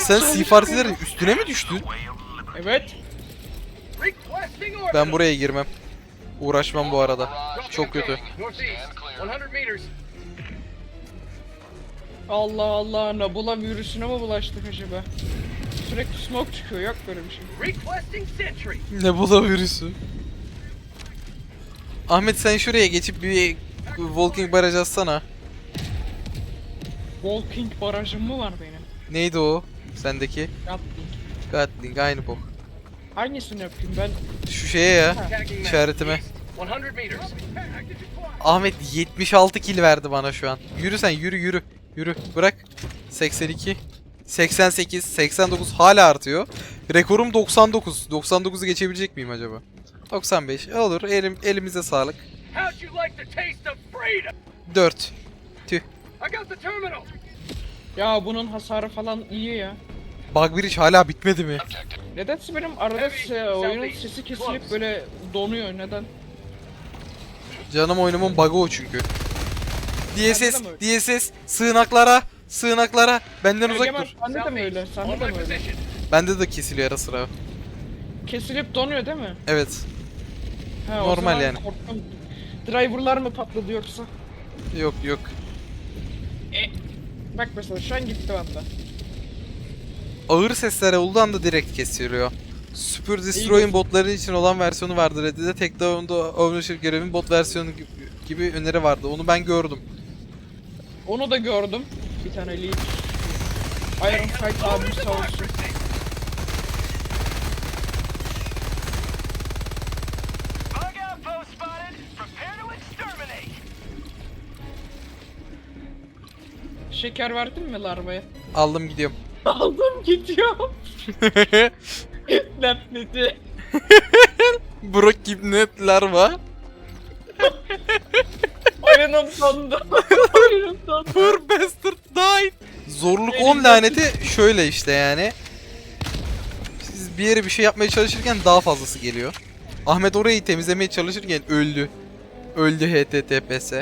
Sen sifartilerin üstüne mi düştün? evet. Ben buraya girmem. Uğraşmam bu arada. Çok kötü. Allah Allah Nabula virüsüne mi bulaştık acaba? Sürekli smoke çıkıyor yok böyle bir şey. Ne bula virüsü? Ahmet sen şuraya geçip bir walking baraj atsana. Walking barajım mı var benim? Neydi o? Sendeki? Gatling. Gatling aynı bok. Hangisini yapayım ben? Şu şeye ya. İşaretime. Ahmet 76 kill verdi bana şu an. Yürü sen yürü yürü. Yürü bırak. 82. 88, 89 hala artıyor. Rekorum 99. 99'u geçebilecek miyim acaba? 95. Olur. Elim, elimize sağlık. 4. Ya bunun hasarı falan iyi ya. Bug Bridge hala bitmedi mi? Nedense benim arada se- oyunun sesi kesilip böyle donuyor neden? Canım oyunumun bug'ı o çünkü. DSS, DSS, sığınaklara, sığınaklara. Benden uzak dur. sende de mi öyle? Sende de mi öyle? Bende de kesiliyor ara sıra. Kesilip donuyor değil mi? Evet. Ha, o Normal yani. Korktum. Driver'lar mı patladı yoksa? Yok yok. Bak mesela şu an gitti bende. Ağır sesler olduğu anda direkt kesiliyor. Super Destroy'un botları için olan versiyonu vardı. Reddit'de tek down'da ownership görevin bot versiyonu gibi, gibi öneri vardı. Onu ben gördüm. Onu da gördüm. Bir tane lead. Iron Fight abim sağ olsun. Şeker verdin mi larvaya? Aldım gidiyorum. Aldım gidiyorum. Nefneti. Brock gibi netler var. Oyunum dondu. Oyunum dondu. Poor bastard died. Zorluk Benim 10 laneti şöyle işte yani. Siz bir yere bir şey yapmaya çalışırken daha fazlası geliyor. Ahmet orayı temizlemeye çalışırken öldü. Öldü HTTPS.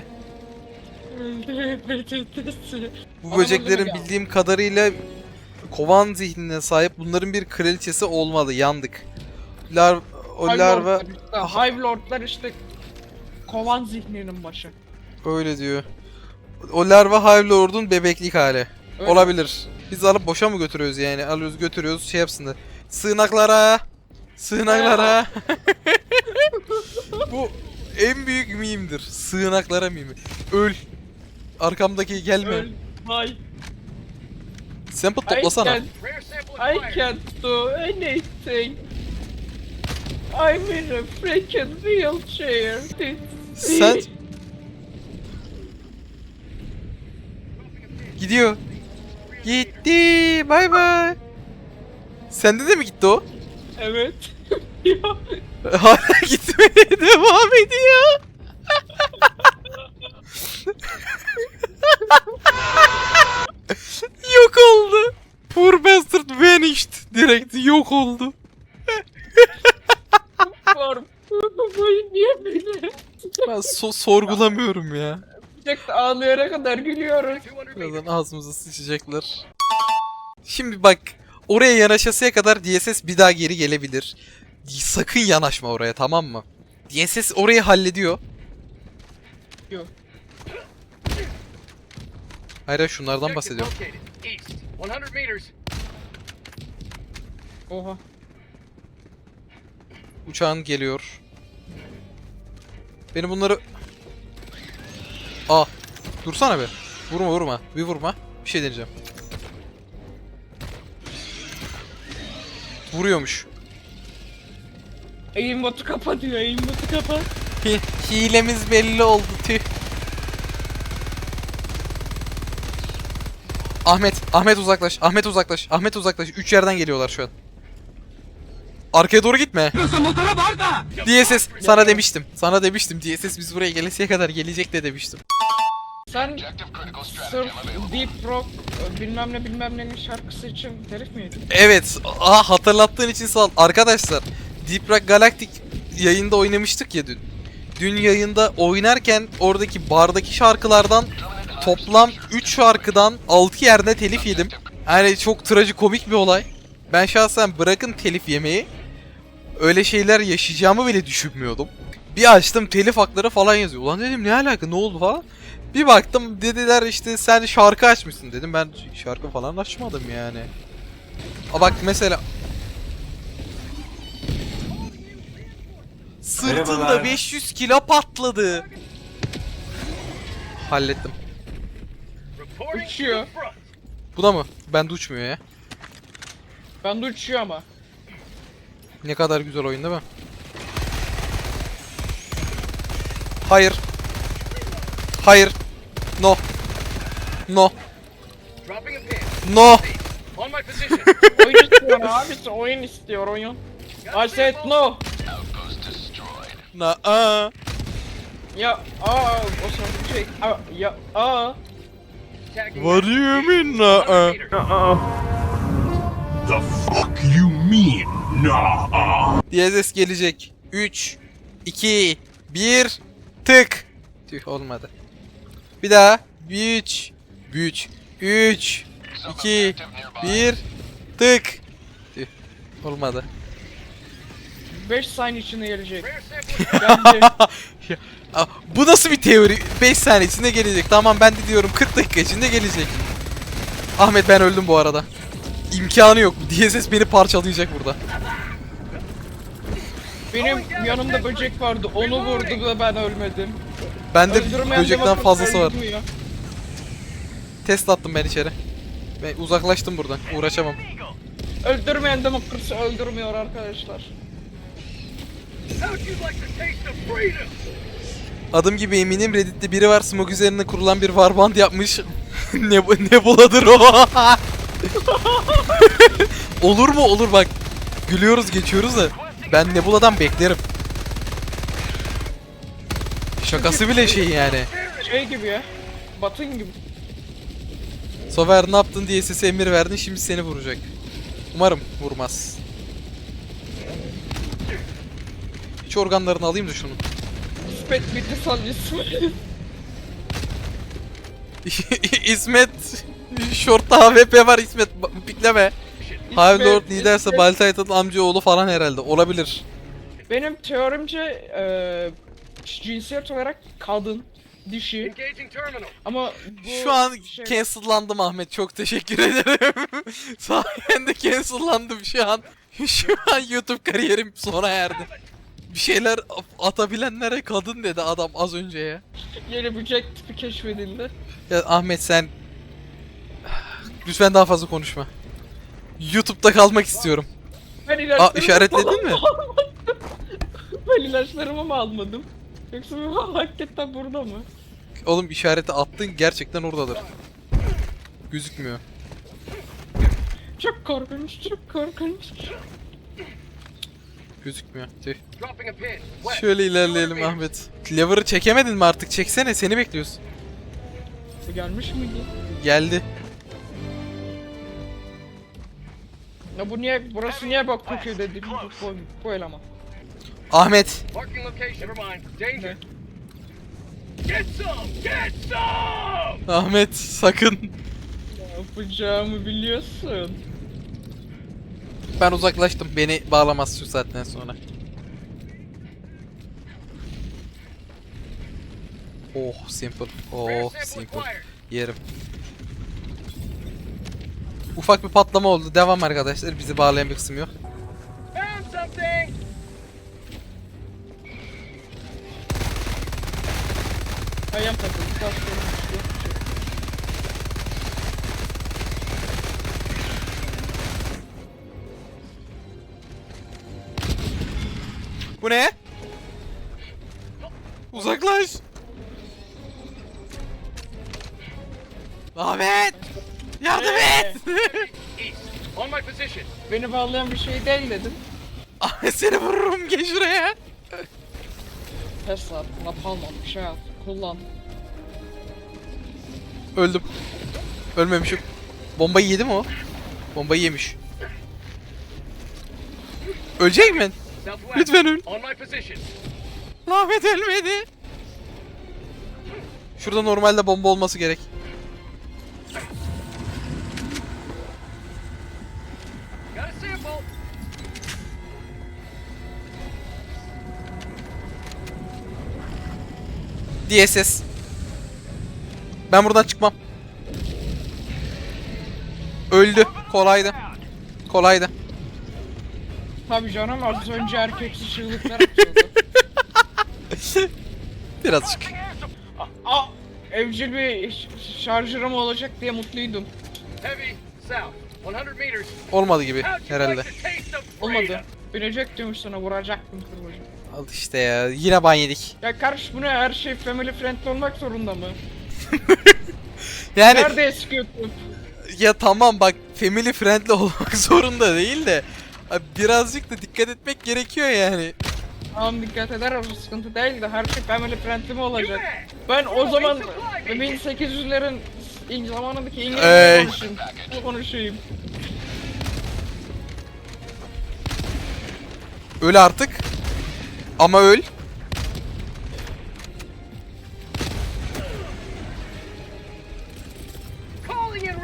Bu böceklerin bildiğim kadarıyla kovan zihnine sahip bunların bir kraliçesi olmalı. Yandık. Lar o larva Hive Lord'lar işte, Hive Lord'lar işte kovan zihninin başı. öyle diyor. O larva Hive Lord'un bebeklik hali. Öyle. Olabilir. Biz alıp boşa mı götürüyoruz yani? Alıyoruz götürüyoruz şey yapsınlar. Sığınaklara. Sığınaklara. Bu en büyük mimdir. Sığınaklara mimi. Öl. Arkamdaki gelme. Öl. Vay. Sample I toplasana. can't, I can't do anything. I'm in a freaking wheelchair. Sen... Gidiyor. Gitti. Bay bay. Sende de mi gitti o? Evet. Hala gitmeye devam ediyor. yok oldu. Poor bastard vanished. Direkt yok oldu. var. Bu niye böyle? Ben so- sorgulamıyorum ya. Sıcakta ağlayana kadar gülüyoruz. Birazdan ağzımıza sıçacaklar. Şimdi bak oraya yanaşasıya kadar DSS bir daha geri gelebilir. Sakın yanaşma oraya tamam mı? DSS orayı hallediyor. Yok. Hayır hayır, şunlardan bahsediyorum. Oha. Uçağın geliyor. Beni bunları... Aa. Dursana be. Vurma vurma. Bir vurma. Bir şey deneyeceğim. Vuruyormuş. Aimbot'u kapa diyor. Aimbot'u kapa. Hi hilemiz belli oldu tüh. Ahmet, Ahmet uzaklaş, Ahmet uzaklaş, Ahmet uzaklaş. Üç yerden geliyorlar şu an. Arkaya doğru gitme. DSS sana demiştim. Sana demiştim DSS biz buraya gelesiye kadar gelecek de demiştim. Sen sırf Deep Rock bilmem ne bilmem nenin şarkısı için herif miydin? Evet. Aa hatırlattığın için sağ ol. Arkadaşlar Deep Rock Galactic yayında oynamıştık ya dün. Dün yayında oynarken oradaki bardaki şarkılardan toplam 3 şarkıdan 6 yerde telif yedim. Yani çok trajikomik bir olay. Ben şahsen bırakın telif yemeyi. Öyle şeyler yaşayacağımı bile düşünmüyordum. Bir açtım telif hakları falan yazıyor. Ulan dedim ne alaka ne oldu falan. Bir baktım dediler işte sen şarkı açmışsın dedim. Ben şarkı falan açmadım yani. A bak mesela Sırtında Merhabalar. 500 kilo patladı. Hallettim. Uçuyor. Bu da mı? Bende uçmuyor ya. Ben de uçuyor ama. Ne kadar güzel oyun değil mi? Hayır. Hayır. No. No. A. No. On my position. Oyun istiyor abisi oyun istiyor oyun. I said no. Na aa. Ya aa o bir şey. Aa, ya aa. What do you mean na 100 aa? meter. The fuck you mean? Nah. DSS gelecek. 3 2 1 tık. Tüh olmadı. Bir daha. 3 3 3 2 1 tık. Tüh olmadı. 5 saniye içinde gelecek. Geldi. Aa, Bu nasıl bir teori? 5 saniye içinde gelecek. Tamam ben de diyorum 40 dakika içinde gelecek. Ahmet ben öldüm bu arada. İmkanı yok. DSS beni parçalayacak burada. Benim yanımda böcek vardı. Onu vurdu ve ben ölmedim. Bende böcekten fazlası var. Test attım ben içeri. Ben uzaklaştım buradan. Uğraşamam. Öldürmeyen demokrasi öldürmüyor arkadaşlar. How'd you like the taste of freedom? Adım gibi eminim Reddit'te biri var smoke üzerine kurulan bir warband yapmış. ne bu ne buladır o? olur mu? Olur bak. Gülüyoruz geçiyoruz da ben Nebula'dan beklerim. Şakası bile şey yani. Şey gibi ya. Batın gibi. Sover ne yaptın diye sesi emir verdin şimdi seni vuracak. Umarım vurmaz. Hiç organlarını alayım da şunu. Spet bitti son ismi. İsmet Short'ta AWP var İsmet pikleme. Hive Lord İsmet- liderse İsmet- Baltayt'ın amcaoğlu falan herhalde olabilir. Benim teorimce eee cinsiyet olarak kadın, dişi ama bu Şu an şey- cancellandım Ahmet çok teşekkür ederim. Sayende cancellandım şu an. Şu an YouTube kariyerim sona erdi. Bir şeyler atabilenlere kadın dedi adam az önce ya. yeni böcek tipi keşfedildi. Ya Ahmet sen lütfen daha fazla konuşma. YouTube'da kalmak istiyorum. Ben Aa işaretledin mi? ben ilaçlarımı mı almadım? Yoksa bu hakikaten burada mı? Oğlum işareti attın gerçekten oradadır. Gözükmüyor. Çok korkunç, çok korkunç. Gözükmüyor. Tüh. Şöyle ilerleyelim Ahmet. Lever'ı çekemedin mi artık? Çeksene seni bekliyoruz. Bu gelmiş miydi? Geldi. Ya bu niye, burası niye bak kokuyor dedim bu, bu, bu eleman. Ahmet. Ne? Get some. Get some. Ahmet sakın. Ne yapacağımı biliyorsun. Ben uzaklaştım. Beni bağlamaz şu saatten sonra. Oh simple. Oh simple. Yerim. Ufak bir patlama oldu. Devam arkadaşlar. Bizi bağlayan bir kısım yok. Ayağım takıldı. Bu ne? Uzaklaş. Ahmet! Yardım et! On my position. Beni bağlayan bir şey değil dedim. Ahmet seni vururum gel şuraya. Tesla at, napalm at, bir şey at, kullan. Öldüm. Ölmemişim. Bombayı yedi mi o? Bombayı yemiş. Ölecek mi? Lütfen öl. Lahmet ölmedi. Şurada normalde bomba olması gerek. DSS. Ben buradan çıkmam. Öldü. Kolaydı. Kolaydı. Tabii canım az önce erkeksi çığlıklar atıyordu. Birazcık. Aa, evcil bir ş- şarjörüm olacak diye mutluydum. Heavy, south, 100 meters. Olmadı gibi How'd you herhalde. like the taste of Olmadı. freedom? Binecektim sana vuracaktım kırbacı. Al işte ya. Yine ban yedik. Ya kardeş bu ne her şey family friendly olmak zorunda mı? Yani Nerede eski YouTube? ya tamam bak family friendly olmak zorunda değil de abi birazcık da dikkat etmek gerekiyor yani. Tamam dikkat eder o sıkıntı değil de her şey family friendly mi olacak? Ben o zaman 1800'lerin ilk zamanındaki Ey. İngilizce konuşayım. konuşayım. Öl artık. Ama öl.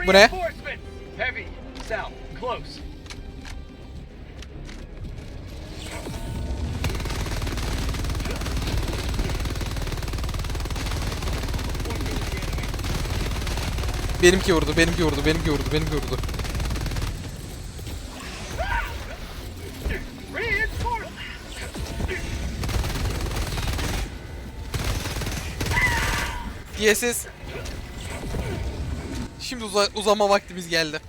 Bu ne? Benimki vurdu, benimki vurdu, benimki vurdu, benimki vurdu. DSS. Şimdi uza- uzama vaktimiz geldi.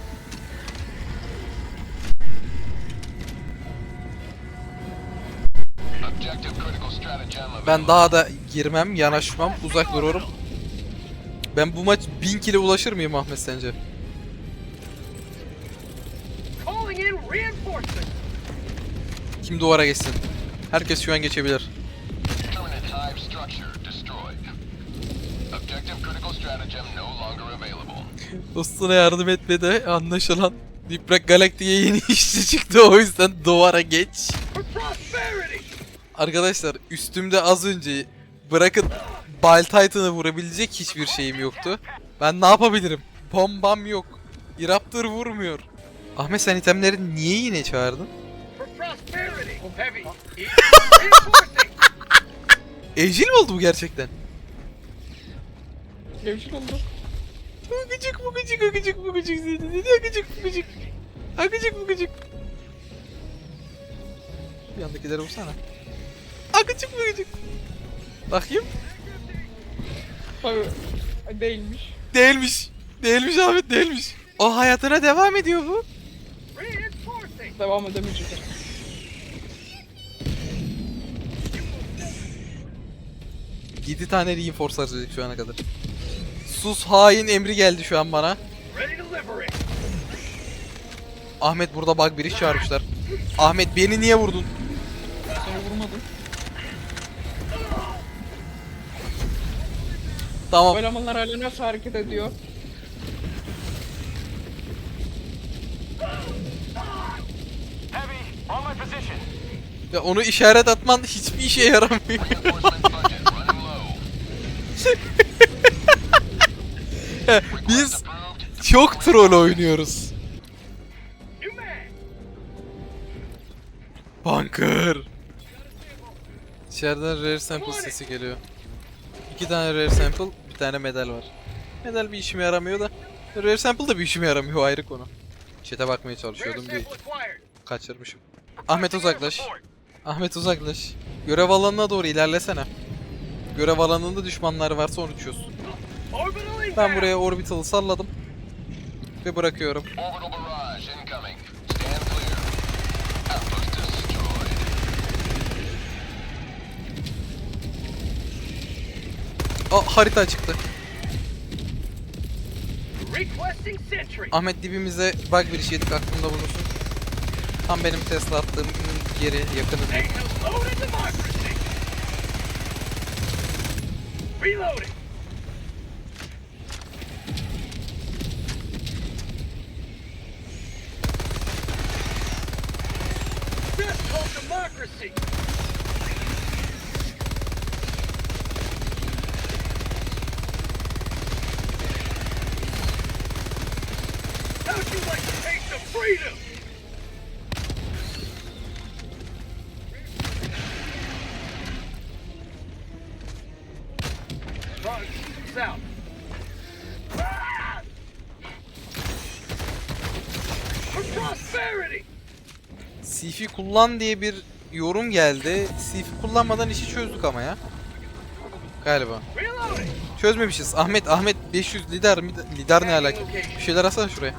Ben daha da girmem, yanaşmam, uzak dururum. Ben bu maç 1000 kile ulaşır mıyım Ahmet sence? Calling in reinforcements. Kim duvara geçsin? Herkes şu an geçebilir. Permanent hive structure destroyed. Objective critical stratagem no longer available. Dostuna yardım etmede anlaşılan Diprak Galaktik'e yeni işçi çıktı o yüzden duvara geç. Arkadaşlar üstümde az önce bırakın Bile Titan'ı vurabilecek hiçbir şeyim yoktu. Ben ne yapabilirim? Bombam yok. Raptor vurmuyor. Ahmet sen itemleri niye yine çağırdın? Evcil mi oldu bu gerçekten? Evcil oldu. Gıcık bu gıcık seni seni akıcık bu gıcık. Akıcık bu gıcık. Bir yandakileri vursana. Akıcık bu gıcık. Bakayım. Tabii değilmiş. Değilmiş. Değilmiş Ahmet değilmiş. O hayatına devam ediyor bu. Devam edemeyecek. 7 tane reinforce harcadık şu ana kadar. Sus hain emri geldi şu an bana. Ahmet burada bug bir iş çağırmışlar. Ahmet beni niye vurdun? Tamam. Elemanlar hala nasıl hareket ediyor? Ya onu işaret atman hiçbir işe yaramıyor. Biz çok troll oynuyoruz. Bunker. İçeriden rare sample sesi geliyor. İki tane rare sample, bir tane medal var. Medal bir işime yaramıyor da. Rare sample da bir işime yaramıyor ayrı konu. Chat'e bakmaya çalışıyordum bir kaçırmışım. Ahmet uzaklaş. Ahmet uzaklaş. Görev alanına doğru ilerlesene. Görev alanında düşmanlar varsa onu uçuyorsun. Ben buraya orbital'ı salladım. Ve bırakıyorum. Aa harita çıktı. Ahmet dibimize bug bir yedik aklında bulunsun. Tam benim Tesla attığım. Reloading. That's called democracy. Sifi kullan diye bir yorum geldi. Sifi kullanmadan işi çözdük ama ya. Galiba. Çözmemişiz. Ahmet, Ahmet 500 lider, mi? lider ne alaka? Bir şeyler asana şuraya.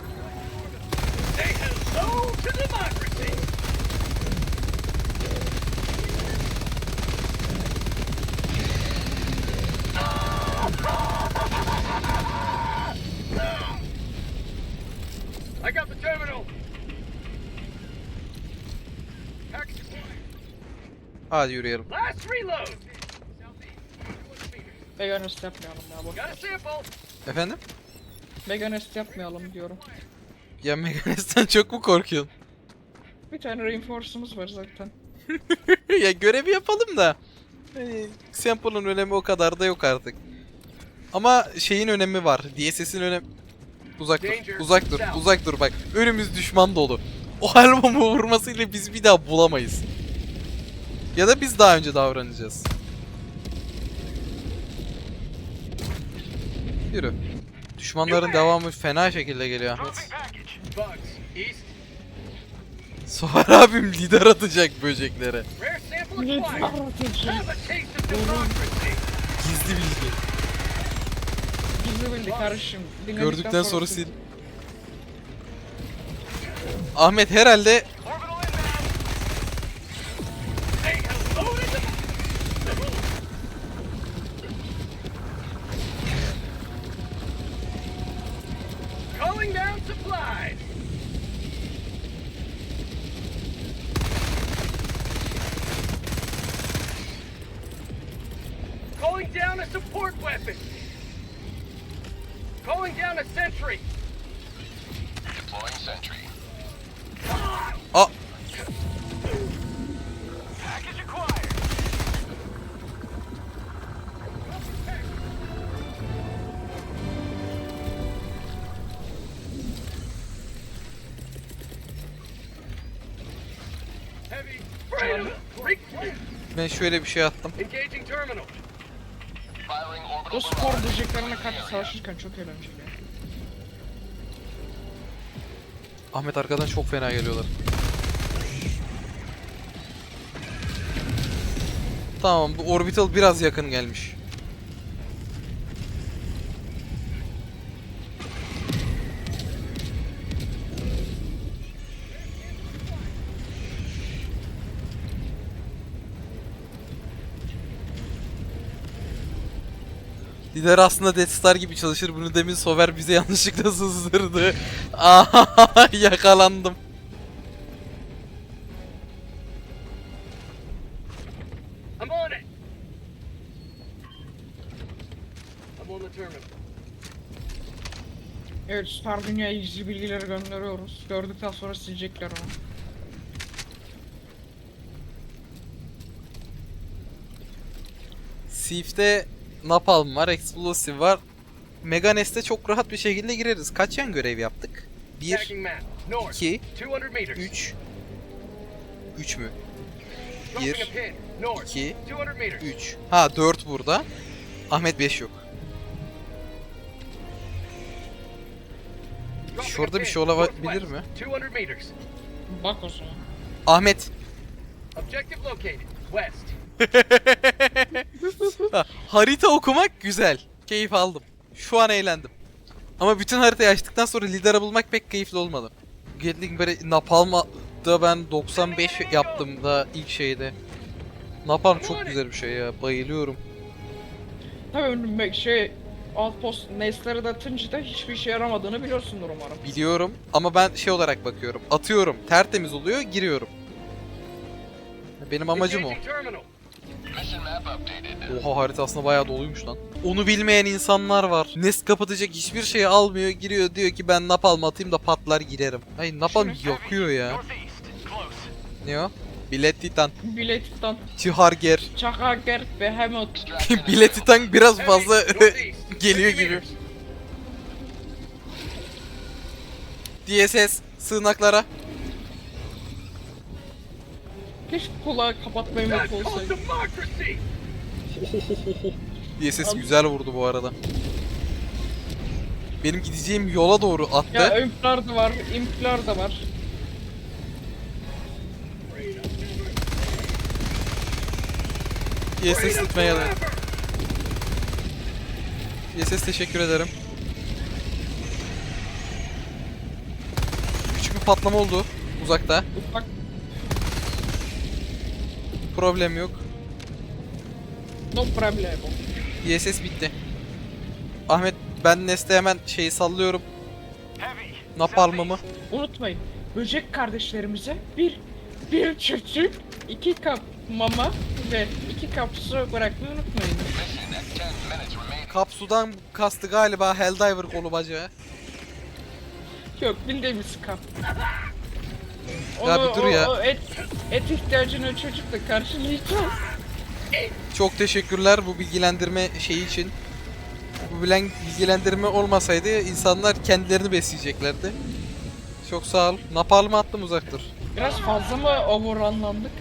Hadi yürüyelim. Last reload. Veganist yapmayalım ya bu. Got a sample. Efendim? Veganist yapmayalım diyorum. Ya Meganes'ten çok mu korkuyorsun? Bir tane reinforce'umuz var zaten. ya görevi yapalım da. Hani Sample'ın önemi o kadar da yok artık. Ama şeyin önemi var. DSS'in önemi... Uzak dur, uzak dur, uzak dur bak. Önümüz düşman dolu. O albümü vurmasıyla biz bir daha bulamayız. Ya da biz daha önce davranacağız. Yürü. Düşmanların devamı fena şekilde geliyor Ahmet. Soğar abim lider atacak böceklere. Gizli bilgi. Gizli kardeşim. Dinledikten Gördükten sonra sil. Ahmet herhalde ben şöyle bir şey attım. O spor böceklerine karşı savaşırken çok eğlenceli. Ahmet arkadan çok fena geliyorlar. Tamam bu orbital biraz yakın gelmiş. Lider aslında Death Star gibi çalışır. Bunu demin Sover bize yanlışlıkla sızdırdı. Aha yakalandım. I'm on it. I'm on the terminal. Evet Star Dünya'ya gizli bilgileri gönderiyoruz. Gördükten sonra silecekler onu. Sif'te Napalm var, Explosive var. Meganes'te çok rahat bir şekilde gireriz. Kaç yan görev yaptık? 1, Tagging map. North. 2, 200 meters. 3 3 mü? Dropping bir, a pin. North. iki, 200 meters. 3. Ha 4 burada. Ahmet 5 yok. Şurada bir şey olabilir mi? 200 meters. Bak o zaman. Ahmet. Harita okumak güzel. Keyif aldım. Şu an eğlendim. Ama bütün haritayı açtıktan sonra lideri bulmak pek keyifli olmadı. Gatling böyle Napalm'da ben 95 yaptım da ilk şeyde. Napalm çok güzel bir şey ya. Bayılıyorum. Tabii şey outpost nesleri de atınca da hiçbir işe yaramadığını biliyorsundur umarım. Biliyorum ama ben şey olarak bakıyorum. Atıyorum. Tertemiz oluyor. Giriyorum. Benim amacım o. Oha harita aslında bayağı doluymuş lan. Onu bilmeyen insanlar var. Nest kapatacak hiçbir şeyi almıyor. Giriyor diyor ki ben napalm atayım da patlar girerim. Ay napalm yakıyor ya. Ne o? Bilet Titan. Biletikten Tiharger. Çakager Behemoth Extraction Bilet Titan biraz fazla geliyor 50 gibi. DSS sığınaklara. Keşke kulağı kapatmayı not olsaydı. DSS güzel vurdu bu arada. Benim gideceğim yola doğru attı. Ya impler de var, impler de var. DSS gitmeye da. DSS teşekkür ederim. Küçük bir patlama oldu uzakta. Uzak Problem yok. no problem. DSS bitti. Ahmet ben Neste hemen şeyi sallıyorum. Napalmımı. Unutmayın. Böcek kardeşlerimize bir bir çocuk, iki kap mama ve iki kap su bırakmayı unutmayın. Mission at 10 minutes remaining. Kapsudan kastı galiba Helldiver kolu bacağı. Yok bildiğimiz kap. Ya bir dur ya. O, et, et ihtiyacını çocukla karşılayacağız. Çok teşekkürler bu bilgilendirme şeyi için. Bu bilen bilgilendirme olmasaydı insanlar kendilerini besleyeceklerdi. Çok sağ ol. Napalm attım uzaktır. Biraz fazla mı overrunlandık?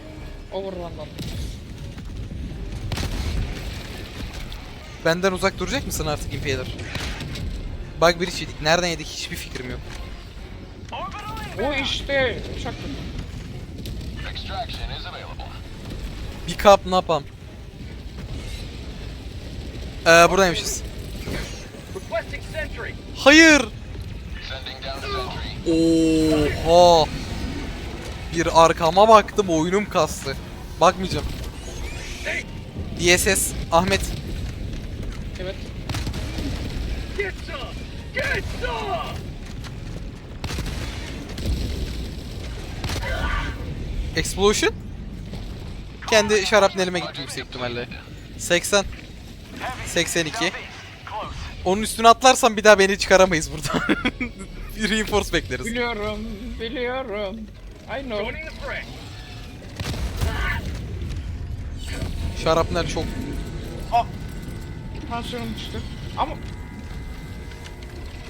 Overrunlandık. Benden uzak duracak mısın artık Impaler? Bug bir yedik. Nereden yedik hiçbir fikrim yok. O işte is available. Bir kap napalm. Ee, buradaymışız. Requesting sentry. Hayır! Sending down sentry. Oha! Bir arkama baktım oyunum kastı. Bakmayacağım. DSS Ahmet evet. Get some. Get some. Explosion kendi şarapnelime gitti yüksek ihtimalle. 80 82 Onun üstüne atlarsam bir daha beni çıkaramayız buradan. bir reinforce bekleriz. Biliyorum, biliyorum. I know. Şarapnel çok Tansiyonum düştü. Ama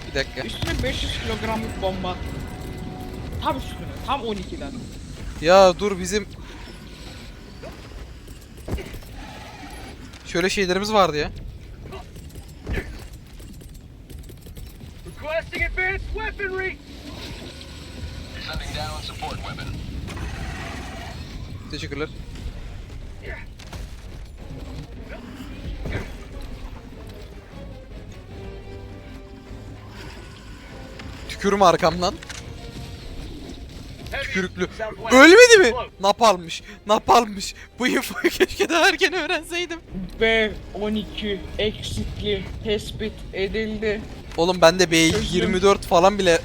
bir dakika. üstüne 500 kilogramlık bomba. Tam üstüne, tam 12'den. Ya dur bizim Şöyle şeylerimiz vardı ya. Requesting advanced weaponry. Sending down support weapon. Teşekkürler. Tükürüm arkamdan. Tükürüklü. Ölmedi mi? Napalmış. Napalmış. Bu infoyu keşke daha erken öğrenseydim. B12 eksikliği tespit edildi. Oğlum bende B24 falan bile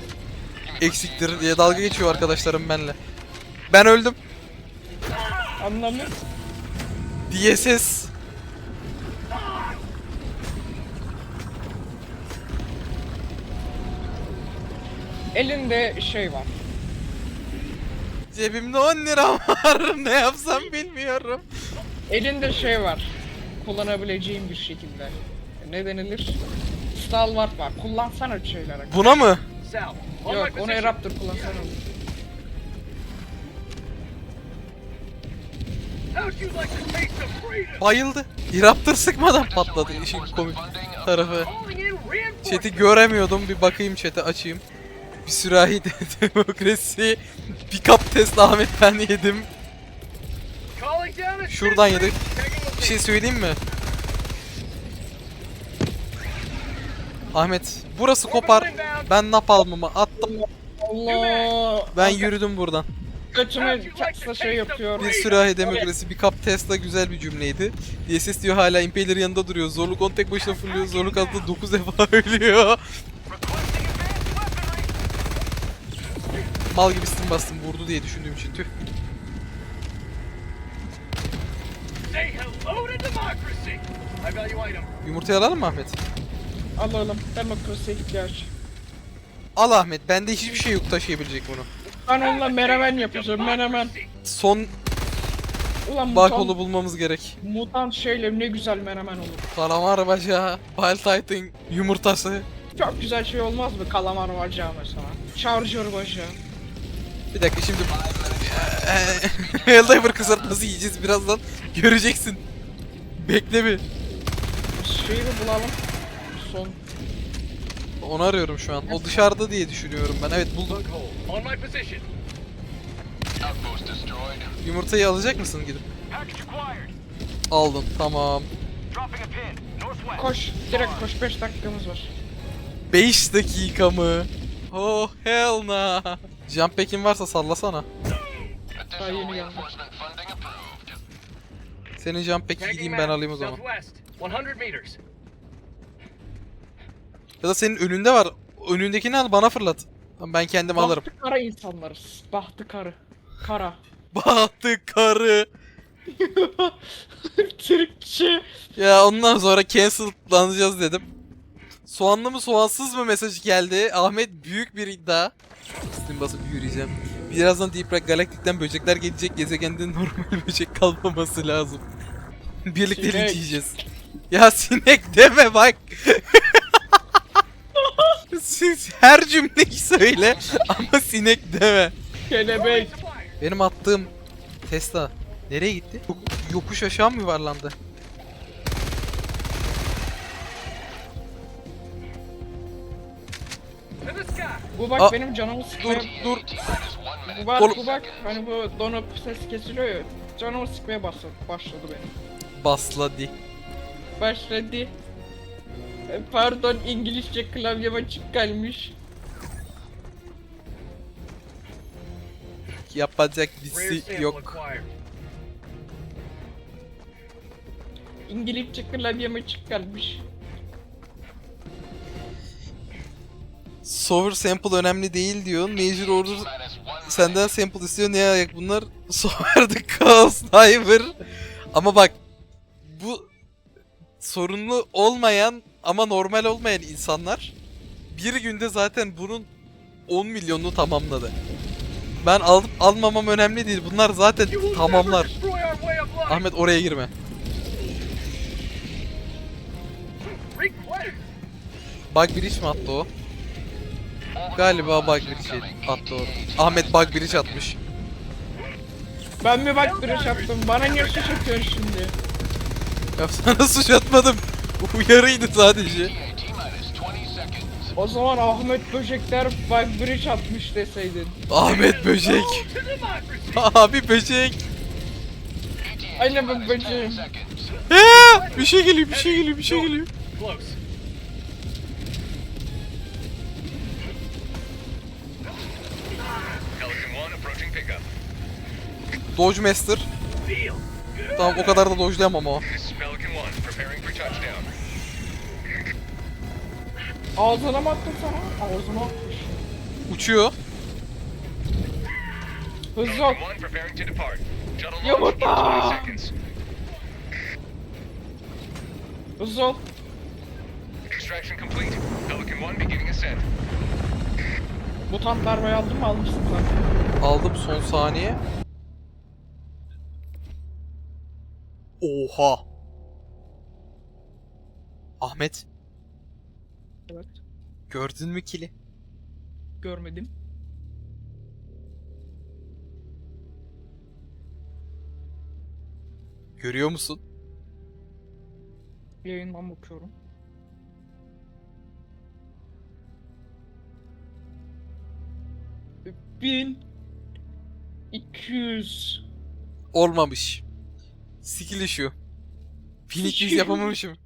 eksiktir diye dalga geçiyor arkadaşlarım benimle. Ben öldüm. Anlamı? DSS. Elinde şey var. Cebimde 10 lira var. ne yapsam bilmiyorum. Elinde şey var. Kullanabileceğim bir şekilde. Ne denilir? Stalwart var. Kullansana şeylere. Buna mı? Yok onu position. Raptor kullansana. Bayıldı. Raptor sıkmadan patladı işin komik tarafı. Chat'i göremiyordum. Bir bakayım chat'i açayım. Bir sürahi de- demokrasi. Pick up test Ahmet ben yedim. Şuradan yedik. Bir şey söyleyeyim mi? Ahmet burası kopar. Ben napalmımı attım. Allah. Ben yürüdüm buradan. Götüme Tesla şey yapıyor. Bir sürahi demokrasi, bir kap Tesla güzel bir cümleydi. DSS diyor hala Impaler yanında duruyor. Zorluk 10 tek başına fırlıyor. Zorluk altında 9 defa ölüyor. Mal gibi stim bastım vurdu diye düşündüğüm için tüh. Say hello to democracy. I value item. Yumurtayı alalım mı Ahmet? Alalım. Demokrasiye ihtiyaç. Al Ahmet. Bende hiçbir şey yok taşıyabilecek bunu. Ben onunla menemen yapacağım. Menemen. Son Ulan bağ mutant, kolu bulmamız gerek. mutant şeyle ne güzel menemen olur. Kalamar bacağı, Wild Titan yumurtası. Çok güzel şey olmaz mı? Kalamar bacağı mesela. Charger bacağı. Bir dakika şimdi... Helldiver kızartması yiyeceğiz birazdan. Göreceksin. Bekle bir. Şeyi bir bulalım. Son. Onu arıyorum şu an. O dışarıda diye düşünüyorum ben. Evet buldum. Yumurtayı alacak mısın gidip? Aldın tamam. Koş. Direkt koş. 5 dakikamız var. 5 dakika mı? Oh hell nah. Jump pack'in varsa sallasana. Daha yeni geldi. Senin jump pack'i gideyim ben alayım o zaman. Southwest. 100 meters. Ya da senin önünde var. Önündekini al bana fırlat. Ben kendim alırım. Bahtı kara insanlarız. Bahtı karı. Kara. Bahtı karı. Türkçe. Ya ondan sonra cancellanacağız dedim. Soğanlı mı soğansız mı mesajı geldi. Ahmet büyük bir iddia. Steam basıp yürüyeceğim. Birazdan Deep Rock Galactic'ten böcekler gelecek. Gezegende normal böcek kalmaması lazım. Birlikte Sinek. yiyeceğiz. Ya sinek deme bak. Siz her cümleyi söyle ama sinek deme. Kelebek. Benim attığım Tesla nereye gitti? Yok- Yokuş aşağı mı yuvarlandı? Bu bak Aa, benim canımı Dur sıkmaya... dur. Minute. Bu bak Oğlum- bu bak. Hani bu donup ses kesiliyor ya. Canımı sıkmaya başladı, başladı benim. Basladı. Başladı. E, Pardon İngilizce klavyem açık kalmış. Yapacak bir şey yok. İngilizce klavyem açık kalmış. Sover sample önemli değil diyor. Major order senden sample istiyor. Ne ayak bunlar? Sover'dı Chaos Sniper. Ama bak bu sorunlu olmayan ama normal olmayan insanlar bir günde zaten bunun 10 milyonunu tamamladı. Ben alıp almamam önemli değil. Bunlar zaten tamamlar. Ahmet oraya girme. Request. Bug bridge mi attı o? Galiba bug bridge attı o. Ahmet bug bridge atmış. Ben mi bak duruş yaptım? Bana niye suç atıyorsun şimdi? Ya sana suç atmadım. Uyarıydı sadece. T minus 20 seconds. O zaman Ahmet Böcekler bak bridge atmış deseydin. Ahmet böcek. Abi böcek. Aynen ben böceğim. Ee, bir şey geliyor, bir şey geliyor, bir şey geliyor. Close. Dodge Master. Tamam o kadar da for touchdown. Ağzına mı attın sana? Ağzına atmış. Uçuyor. Launch in Yumurta! 20 seconds. Hızlı ol. Mutant darbeyi aldın mı? Almışsın zaten. Aldım son saniye. Oha. Ahmet Evet. gördün mü kili? Görmedim. Görüyor musun? Yayından bakıyorum. Bin iki yüz. Olmamış. Skill şu. 1200 yapamamışım.